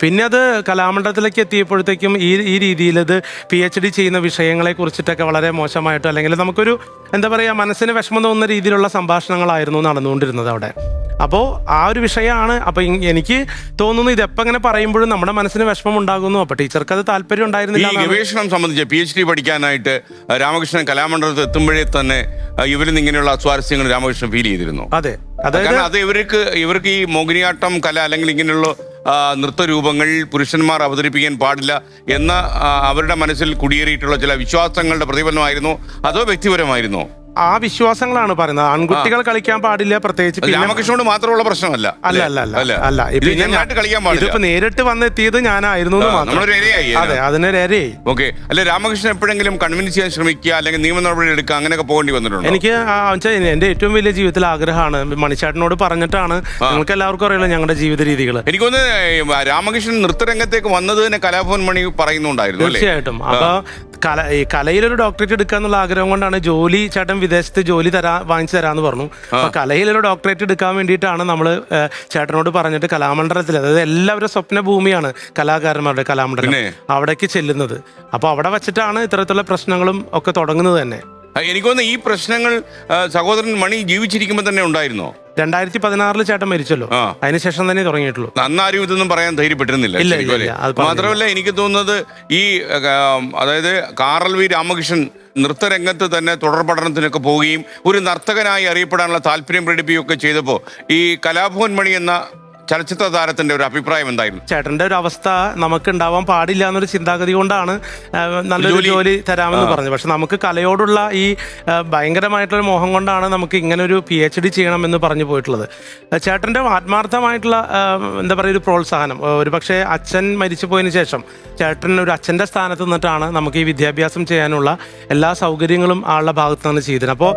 പിന്നെ അത് കലാമണ്ഡലത്തിലേക്ക് എത്തിയപ്പോഴത്തേക്കും ഈ ഈ രീതിയിൽ ഇത് പി എച്ച് ഡി ചെയ്യുന്ന വിഷയങ്ങളെ കുറിച്ചിട്ടൊക്കെ വളരെ മോശമായിട്ട് അല്ലെങ്കിൽ നമുക്കൊരു എന്താ പറയുക മനസ്സിന് വിഷമം തോന്നുന്ന രീതിയിലുള്ള സംഭാഷണങ്ങളായിരുന്നു നടന്നുകൊണ്ടിരുന്നത് അവിടെ. അപ്പോൾ ആ ഒരു വിഷയമാണ്. അപ്പോൾ എനിക്ക് തോന്നുന്നു ഇത് എപ്പോൾ ഇങ്ങനെ പറയുമ്പോഴും നമ്മുടെ മനസ്സിന് വിഷമം ഉണ്ടാകുന്നു. അപ്പോൾ ടീച്ചർക്ക് അത് താല്പര്യം ഉണ്ടായിരുന്നില്ല ഗവേഷണം സംബന്ധിച്ച് പി എച്ച് ഡി പഠിക്കാനായിട്ട് രാമകൃഷ്ണൻ കലാമണ്ഡലത്തിൽ എത്തുമ്പോഴേ തന്നെ ഇവരിൽ നിന്ന് ഇങ്ങനെയുള്ള അസ്വാരസ്യങ്ങൾ രാമകൃഷ്ണൻ ഫീൽ ചെയ്തിരുന്നു. അതെ. അതായത് അത് ഇവർക്ക് ഇവർക്ക് ഈ മോഹിനിയാട്ടം കല അല്ലെങ്കിൽ ഇങ്ങനെയുള്ള നൃത്തരൂപങ്ങൾ പുരുഷന്മാർ അവതരിപ്പിക്കാൻ പാടില്ല എന്ന അവരുടെ മനസ്സിൽ കുടിയേറിയിട്ടുള്ള ചില വിശ്വാസങ്ങളുടെ പ്രതിഫലനമായിരുന്നു. അതോ വ്യക്തിപരമായിരുന്നോ? ആ വിശ്വാസങ്ങളാണ് പറയുന്നത്. ആൺകുട്ടികൾ കളിക്കാൻ പാടില്ല പ്രത്യേകിച്ച് പിന്നെ രാമകൃഷ്ണനോട് മാത്രമുള്ള പ്രശ്നമല്ല. അല്ല അല്ല അല്ല അല്ല? ഇത് പിന്നെ ഞാൻ- നന്നായിട്ട് കളിക്കാൻ പാടില്ല. ഇതിപ്പോ നേരിട്ട് വന്നെത്തിയത് ഞാനായിരുന്നു എന്ന് ആ, മാത്രം. നമ്മളൊരു ഇരയായി അതെ അതിനൊരു ഇരയായി. ഓക്കെ. അല്ല രാമകൃഷ്ണൻ എപ്പോഴെങ്കിലും കൺവിൻസ് ചെയ്യാൻ ശ്രമിക്കുക അല്ലെങ്കിൽ നിയമ നടപടി എടുക്കുക അങ്ങനെയൊക്കെ പോകേണ്ടി വന്നിട്ടുണ്ട്? എനിക്ക് ആ വെച്ചാൽ എന്റെ ഏറ്റവും വലിയ ജീവിതത്തിൽ ആഗ്രഹമാണ്. മണിച്ചേട്ടനോട് പറഞ്ഞിട്ടാണ്. നിങ്ങൾക്ക് എല്ലാവർക്കും അറിയില്ല ഞങ്ങളുടെ ജീവിത രീതികൾ. എനിക്കൊന്ന് രാമകൃഷ്ണൻ നൃത്തരംഗത്തേക്ക് വന്നത് തന്നെ കലാഭവൻ മണി പറയുന്നുണ്ടായിരുന്നു അല്ലേ? തീർച്ചയായിട്ടും. അപ്പൊ കല ഈ കലയിലൊരു ഡോക്ടറേറ്റ് എടുക്കുക എന്നുള്ള ആഗ്രഹം കൊണ്ടാണ് ജോലി ചേട്ടൻ വിദേശത്ത് ജോലി തരാ വാങ്ങിച്ചു തരാന്ന് പറഞ്ഞു. അപ്പോൾ കലയിലൊരു ഡോക്ടറേറ്റ് എടുക്കാൻ വേണ്ടിയിട്ടാണ് നമ്മൾ ചേട്ടനോട് പറഞ്ഞിട്ട് കലാമണ്ഡലത്തിൽ അതായത് എല്ലാവരും സ്വപ്ന ഭൂമിയാണ് കലാകാരന്മാരുടെ കലാമണ്ഡലം? അവിടേക്ക് ചെല്ലുന്നത്. അപ്പോൾ അവിടെ വെച്ചിട്ടാണ് ഇത്തരത്തിലുള്ള പ്രശ്നങ്ങളും ഒക്കെ തുടങ്ങുന്നത് തന്നെ. എനിക്കൊന്ന് ഈ പ്രശ്നങ്ങൾ സഹോദരൻ മണി ജീവിച്ചിരിക്കുമ്പോൾ തന്നെ ഉണ്ടായിരുന്നോ? രണ്ടായിരത്തി പതിനാറിൽ ചേട്ടൻ മരിച്ചല്ലോ. അതിനുശേഷം തന്നെ തുടങ്ങിയിട്ടുള്ളൂ. അന്നാരും ഇതൊന്നും പറയാൻ ധൈര്യപ്പെട്ടിരുന്നില്ല. മാത്രമല്ല എനിക്ക് തോന്നുന്നത് ഈ അതായത് കാറൽ വി രാമകൃഷ്ണൻ നൃത്തരംഗത്ത് തന്നെ തുടർ പഠനത്തിനൊക്കെ പോവുകയും ഒരു നർത്തകനായി അറിയപ്പെടാനുള്ള താല്പര്യം പ്രകടിപ്പിക്കുകയൊക്കെ ചെയ്തപ്പോൾ ഈ കലാഭവൻ മണി എന്ന ചലച്ചിത്ര താരത്തിന്റെ ഒരു അഭിപ്രായം എന്തായിരുന്നു? ചേട്ടന്റെ ഒരു അവസ്ഥ നമുക്ക് ഉണ്ടാവാൻ പാടില്ല എന്നൊരു ചിന്താഗതി കൊണ്ടാണ് നല്ലൊരു ജോലി- തരാമെന്ന് പറഞ്ഞു പക്ഷെ നമുക്ക് കലയോടുള്ള ഈ ഭയങ്കരമായിട്ടുള്ള മോഹം കൊണ്ടാണ് നമുക്ക് ഇങ്ങനെ ഒരു പി എച്ച് ഡി ചെയ്യണം എന്ന് പറഞ്ഞു പോയിട്ടുള്ളത്. ചേട്ടന്റെ ആത്മാർത്ഥമായിട്ടുള്ള എന്താ പറയുക ഒരു പ്രോത്സാഹനം. ഒരു പക്ഷേ അച്ഛൻ മരിച്ചു പോയതിനു ശേഷം ചേട്ടൻ ഒരു അച്ഛന്റെ സ്ഥാനത്ത് നിന്നിട്ടാണ് നമുക്ക് ഈ വിദ്യാഭ്യാസം ചെയ്യാനുള്ള എല്ലാ സൗകര്യങ്ങളും ആളുടെ ഭാഗത്ത് നിന്ന് ചെയ്തത് അപ്പോൾ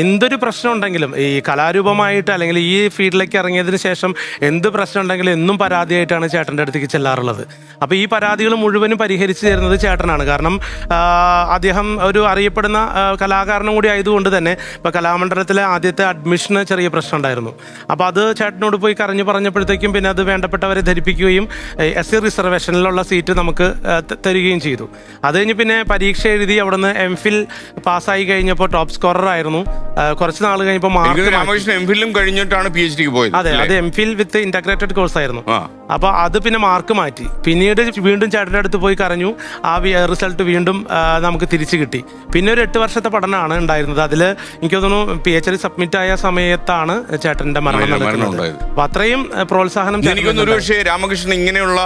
എന്തൊരു പ്രശ്നം ഉണ്ടെങ്കിലും ഈ കലാരൂപമായിട്ട് അല്ലെങ്കിൽ ഈ ഫീൽഡിലേക്ക് ഇറങ്ങിയതിന് ശേഷം എന്ത് പ്രശ്നം ഉണ്ടെങ്കിലും എന്നും പരാതിയായിട്ടാണ് ചേട്ടന്റെ അടുത്തേക്ക് ചെല്ലാറുള്ളത്. അപ്പോൾ ഈ പരാതികൾ മുഴുവനും പരിഹരിച്ചു തരുന്നത് ചേട്ടനാണ്. കാരണം അദ്ദേഹം ഒരു അറിയപ്പെടുന്ന കലാകാരനും കൂടി ആയതുകൊണ്ട് തന്നെ ഇപ്പോൾ കലാമണ്ഡലത്തിലെ ആദ്യത്തെ അഡ്മിഷന് ചെറിയ പ്രശ്നം ഉണ്ടായിരുന്നു അപ്പോൾ അത് ചേട്ടനോട് പോയി കരഞ്ഞു പറഞ്ഞപ്പോഴത്തേക്കും പിന്നെ അത് വേണ്ടപ്പെട്ടവരെ ധരിപ്പിക്കുകയും എസ് സി റിസർവേഷനിലുള്ള സീറ്റ് നമുക്ക് തരികയും ചെയ്തു. അത് കഴിഞ്ഞ് പിന്നെ പരീക്ഷ എഴുതി അവിടുന്ന് എം ഫിൽ പാസ്സായി കഴിഞ്ഞപ്പോൾ ടോപ്പ് സ്കോറർ ആയിരുന്നു കുറച്ച് നാൾ കഴിഞ്ഞപ്പോൾ മാർക്ക് രാമകൃഷ്ണൻ എം ഫിലും കഴിഞ്ഞിട്ടാണ് പി എച്ച് ഡിക്ക് പോയത് അതെ? അത് M Phil with integrated course ആയിരുന്നു. അപ്പൊ അപ്പോൾ അത് പിന്നെ മാർക്ക് മാറ്റി. പിന്നീട് വീണ്ടും ചേട്ടന്റെ അടുത്ത് പോയി കരഞ്ഞു. ആ റിസൾട്ട് വീണ്ടും നമുക്ക് തിരിച്ചു കിട്ടി. പിന്നെ ഒരു എട്ട് വർഷത്തെ പഠനമാണ് ഉണ്ടായിരുന്നത്. അതിൽ എനിക്ക് തോന്നുന്നു പി എച്ച് ഡി സബ്മിറ്റ് ആയ സമയത്താണ് ചേട്ടന്റെ മരണം നടക്കുന്നത്. അപ്പൊ അത്രയും പ്രോത്സാഹനം ചേട്ടന് എനിക്കൊന്ന് ഒരു പക്ഷേ രാമകൃഷ്ണൻ ഇങ്ങനെയുള്ള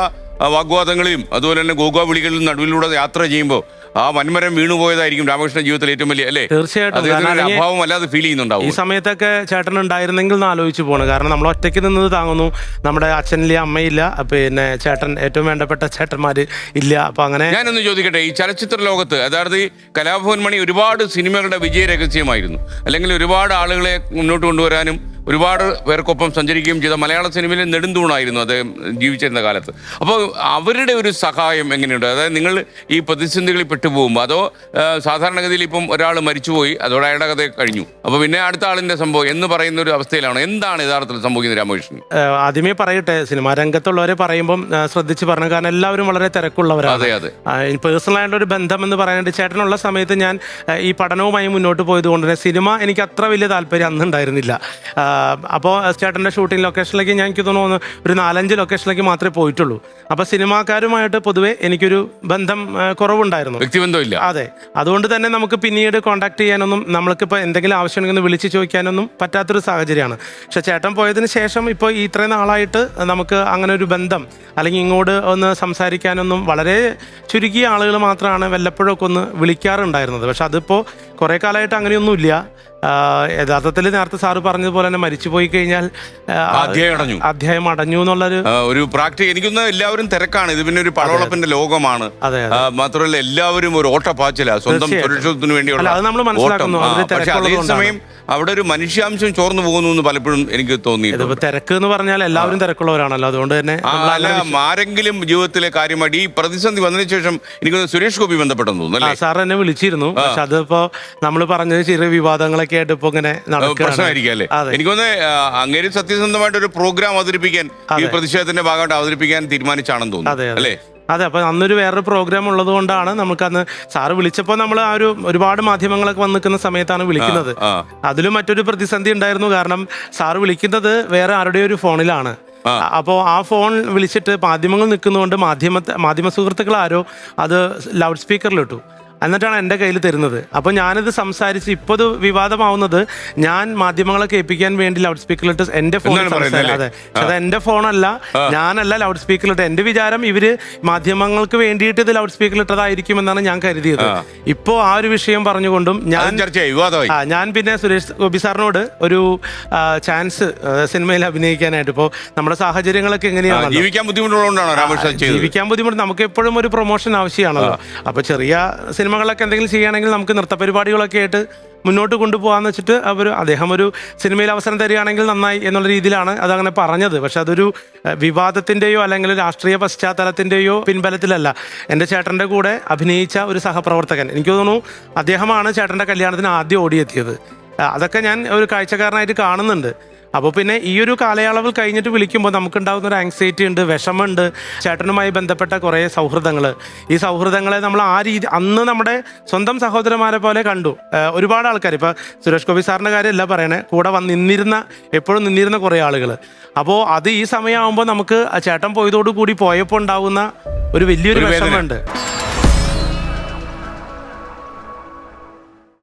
വാഗ്വാദങ്ങളെയും അതുപോലെ തന്നെ ഗോഗോ വിളികളിലും നടുവിലൂടെ യാത്ര ചെയ്യുമ്പോൾ ആ വൻമരം വീണുപോയതായിരിക്കും രാമകൃഷ്ണൻ ജീവിതത്തിൽ ഏറ്റവും വലിയ അല്ലേ? തീർച്ചയായിട്ടും. അഭാവം അല്ലാതെ ഫീൽ ചെയ്യുന്നുണ്ടാവും. ഈ സമയത്തൊക്കെ ചേട്ടൻ ഉണ്ടായിരുന്നെങ്കിൽ എന്ന് ആലോചിച്ച് പോണു. കാരണം നമ്മൾ ഒറ്റയ്ക്ക് നിന്നത് താങ്ങുന്നു. നമ്മുടെ അച്ഛനില്ല അമ്മയില്ല പിന്നെ ചേട്ടൻ ഏറ്റവും വേണ്ടപ്പെട്ട ചേട്ടന്മാര് ഇല്ല. അപ്പൊ അങ്ങനെ ഞാനൊന്ന് ചോദിക്കട്ടെ ഈ ചലച്ചിത്ര ലോകത്ത് അതായത് ഈ കലാഭവൻ മണി ഒരുപാട് സിനിമകളുടെ വിജയ രഹസ്യമായിരുന്നു അല്ലെങ്കിൽ ഒരുപാട് ആളുകളെ മുന്നോട്ട് കൊണ്ടുവരാനും ഒരുപാട് പേർക്കൊപ്പം സഞ്ചരിക്കുകയും ചെയ്ത മലയാള സിനിമയിലെ നെടുന്തൂണായിരുന്നു അദ്ദേഹം ജീവിച്ചിരുന്ന കാലത്ത്. അപ്പോൾ അവരുടെ ഒരു സഹായം എങ്ങനെയുണ്ട്? അതായത് നിങ്ങൾ ഈ പ്രതിസന്ധികളിൽ പെട്ടുപോകുമ്പോൾ അതോ സാധാരണഗതിയിൽ ഇപ്പം ഒരാൾ മരിച്ചുപോയി അതോടെ അയാളുടെ കഥ കഴിഞ്ഞു. അപ്പോൾ പിന്നെ അടുത്ത ആളിന്റെ സംഭവം എന്ന് പറയുന്ന ഒരു അവസ്ഥയിലാണ്? എന്താണ് യഥാർത്ഥത്തിൽ സംഭവിക്കുന്നത് രാമകൃഷ്ണൻ? ആദ്യമേ പറയട്ടെ സിനിമാ രംഗത്തുള്ളവരെ പറയുമ്പം ശ്രദ്ധിച്ച് പറഞ്ഞു കാരണം എല്ലാവരും വളരെ തിരക്കുള്ളവരാണ്. അതെ അതെ. പേഴ്സണൽ ആയിട്ടുള്ള ഒരു ബന്ധം എന്ന് പറയാനായിട്ട് ചേട്ടനുള്ള സമയത്ത് ഞാൻ ഈ പഠനവുമായി മുന്നോട്ട് പോയത് കൊണ്ട് തന്നെ സിനിമ എനിക്ക് അത്ര വലിയ താല്പര്യം അന്ന് ഉണ്ടായിരുന്നില്ല അപ്പോൾ ചേട്ടന്റെ ഷൂട്ടിംഗ് ലൊക്കേഷനിലേക്ക് ഞാൻ എനിക്ക് തോന്നുന്നു ഒരു നാലഞ്ച് ലൊക്കേഷനിലേക്ക് മാത്രമേ പോയിട്ടുള്ളൂ. അപ്പോൾ സിനിമാക്കാരുമായിട്ട് പൊതുവെ എനിക്കൊരു ബന്ധം കുറവുണ്ടായിരുന്നു. വ്യക്തിബന്ധമില്ല. അതെ. അതുകൊണ്ട് തന്നെ നമുക്ക് പിന്നീട് കോൺടാക്ട് ചെയ്യാനൊന്നും നമ്മൾക്കിപ്പോൾ എന്തെങ്കിലും ആവശ്യമുണ്ടെങ്കിൽ വിളിച്ച് ചോദിക്കാനൊന്നും പറ്റാത്തൊരു സാഹചര്യമാണ്. പക്ഷെ ചേട്ടൻ പോയതിന് ശേഷം ഇപ്പോൾ ഇത്രയും നാളായിട്ട് നമുക്ക് അങ്ങനെ ഒരു ബന്ധം അല്ലെങ്കിൽ ഇങ്ങോട്ട് ഒന്ന് സംസാരിക്കാനൊന്നും വളരെ ചുരുക്കിയ ആളുകൾ മാത്രമാണ് വല്ലപ്പോഴൊക്കെ ഒന്ന് വിളിക്കാറുണ്ടായിരുന്നത്. പക്ഷെ അതിപ്പോൾ കുറേ കാലമായിട്ട് അങ്ങനെയൊന്നുമില്ല. യഥാർത്ഥത്തിൽ നേരത്തെ സാറ് പറഞ്ഞതുപോലെ തന്നെ മരിച്ചു പോയി കഴിഞ്ഞാൽ അധ്യായം അടഞ്ഞു. അധ്യായം അടഞ്ഞു എന്നുള്ളൊരു ഒരു പ്രാക്ടി എനിക്കൊന്ന് എല്ലാവരും തിരക്കാണ്. ഇത് പിന്നെ ഒരു പടവളപ്പിന്റെ ലോകമാണ്. മാത്രമല്ല എല്ലാവരും ഒരു ഓട്ടപ്പാച്ചില സ്വന്തം സുരക്ഷിതത്തിന് വേണ്ടി വേണ്ടിയുള്ള. ഓട്ടം. പക്ഷെ അതേസമയം അവിടെ ഒരു മനുഷ്യാംശം ചോർന്നു പോകുന്നു എന്ന് പലപ്പോഴും എനിക്ക് തോന്നിയിട്ടുണ്ട്. തിരക്ക് എന്ന് പറഞ്ഞാൽ എല്ലാവരും തിരക്കുള്ളവരാണല്ലോ. അതുകൊണ്ട് തന്നെ ആരെങ്കിലും ജീവിതത്തിലെ കാര്യമായിട്ട് ഈ പ്രതിസന്ധി വന്നതിന് ശേഷം എനിക്ക് സുരേഷ് ഗോപി ബന്ധപ്പെട്ടെന്ന് തോന്നുന്നു സാർ എന്നെ വിളിച്ചിരുന്നു. പക്ഷെ അതിപ്പോ നമ്മൾ പറഞ്ഞത് ചെറിയ വിവാദങ്ങളൊക്കെ കാര്യങ്ങളൊക്കെ ആയിട്ട് ഇപ്പൊ ഇങ്ങനെ പ്രശ്നമായിരിക്കും അല്ലേ? എനിക്കൊന്ന് അങ്ങേര് സത്യസന്ധമായിട്ട് ഒരു പ്രോഗ്രാം അവതരിപ്പിക്കാൻ ഈ പ്രതിഷേധത്തിന്റെ ഭാഗമായിട്ട് അവതരിപ്പിക്കാൻ തീരുമാനിച്ചാണെന്ന് തോന്നുന്നു അതെ. അല്ലേ? അതെ അപ്പൊ അന്നൊരു വേറൊരു പ്രോഗ്രാം ഉള്ളത് കൊണ്ടാണ് നമുക്ക് അന്ന് സാറ് വിളിച്ചപ്പോൾ നമ്മൾ ആ ഒരു ഒരുപാട് മാധ്യമങ്ങളൊക്കെ വന്ന് നിൽക്കുന്ന സമയത്താണ് വിളിക്കുന്നത്. അതിലും മറ്റൊരു പ്രതിസന്ധി ഉണ്ടായിരുന്നു. കാരണം സാറ് വിളിക്കുന്നത് വേറെ ആരുടെ ഒരു ഫോണിലാണ്. അപ്പോ അപ്പോൾ ആ ഫോൺ വിളിച്ചിട്ട് മാധ്യമങ്ങൾ നിൽക്കുന്നതുകൊണ്ട് മാധ്യമ മാധ്യമ സുഹൃത്തുക്കൾ ആരോ അത് ലൗഡ് സ്പീക്കറിലിട്ടു. എന്നിട്ടാണ് എന്റെ കയ്യിൽ തരുന്നത്. അപ്പോൾ ഞാനിത് സംസാരിച്ച് ഇപ്പോൾ ഇത് വിവാദമാവുന്നത് ഞാൻ മാധ്യമങ്ങളെ കേൾപ്പിക്കാൻ വേണ്ടി ലൗഡ് സ്പീക്കറിലിട്ട് എന്റെ ഫോൺ അതെ. അത് എന്റെ ഫോണല്ല. ഞാനല്ല ലൗഡ് സ്പീക്കറിലിട്ട്. എന്റെ വിചാരം ഇവർ മാധ്യമങ്ങൾക്ക് വേണ്ടിയിട്ട് ഇത് ലൗഡ് സ്പീക്കറിലിട്ടതായിരിക്കും എന്നാണ് ഞാൻ കരുതിയത്. ഇപ്പോൾ ആ ഒരു വിഷയം പറഞ്ഞുകൊണ്ടും ഞാൻ ഞാൻ പിന്നെ സുരേഷ് ഗോപി സാറിനോട് ഒരു ചാൻസ് സിനിമയിൽ അഭിനയിക്കാനായിട്ട്. ഇപ്പോൾ നമ്മുടെ സാഹചര്യങ്ങളൊക്കെ എങ്ങനെയാണ് ജീവിക്കാൻ ബുദ്ധിമുട്ടുള്ളതുകൊണ്ടാണോ ജീവിക്കാൻ ബുദ്ധിമുട്ട്. നമുക്ക് എപ്പോഴും ഒരു പ്രൊമോഷൻ ആവശ്യമാണല്ലോ. അപ്പോൾ ചെറിയ സിനിമകളൊക്കെ എന്തെങ്കിലും ചെയ്യുകയാണെങ്കിൽ നമുക്ക് നൃത്ത പരിപാടികളൊക്കെ ആയിട്ട് മുന്നോട്ട് കൊണ്ടുപോകാന്ന് വെച്ചിട്ട് അവർ അദ്ദേഹം ഒരു സിനിമയിൽ അവസരം തരികയാണെങ്കിൽ നന്നായി എന്നുള്ള രീതിയിലാണ് അതങ്ങനെ പറഞ്ഞത്. പക്ഷെ അതൊരു വിവാദത്തിന്റെയോ അല്ലെങ്കിൽ രാഷ്ട്രീയ പശ്ചാത്തലത്തിന്റെയോ പിൻബലത്തിലല്ല. എന്റെ ചേട്ടന്റെ കൂടെ അഭിനയിച്ച ഒരു സഹപ്രവർത്തകൻ. എനിക്ക് തോന്നുന്നു അദ്ദേഹമാണ് ചേട്ടന്റെ കല്യാണത്തിന് ആദ്യം ഓടിയെത്തിയത്. അതൊക്കെ ഞാൻ ഒരു കാഴ്ചക്കാരനായിട്ട് കാണുന്നുണ്ട്. അപ്പോൾ പിന്നെ ഈ ഒരു കാലയളവിൽ കഴിഞ്ഞിട്ട് വിളിക്കുമ്പോൾ നമുക്കുണ്ടാകുന്ന ഒരു ആങ്സൈറ്റി ഉണ്ട് വിഷമമുണ്ട്. ചേട്ടനുമായി ബന്ധപ്പെട്ട കുറേ സൗഹൃദങ്ങൾ ഈ സൗഹൃദങ്ങളെ നമ്മൾ ആ രീതി അന്ന് നമ്മുടെ സ്വന്തം സഹോദരന്മാരെ പോലെ കണ്ടു. ഒരുപാട് ആൾക്കാർ ഇപ്പോൾ സുരേഷ് ഗോപി സാറിന്റെ കാര്യമല്ല പറയണേ. കൂടെ വന്ന് നിന്നിരുന്ന എപ്പോഴും നിന്നിരുന്ന കുറേ ആളുകൾ അപ്പോൾ അത് ഈ സമയമാകുമ്പോൾ നമുക്ക് ചേട്ടൻ പോയതോടുകൂടി പോയപ്പോൾ ഉണ്ടാകുന്ന ഒരു വലിയൊരു. വിഷമമുണ്ട്.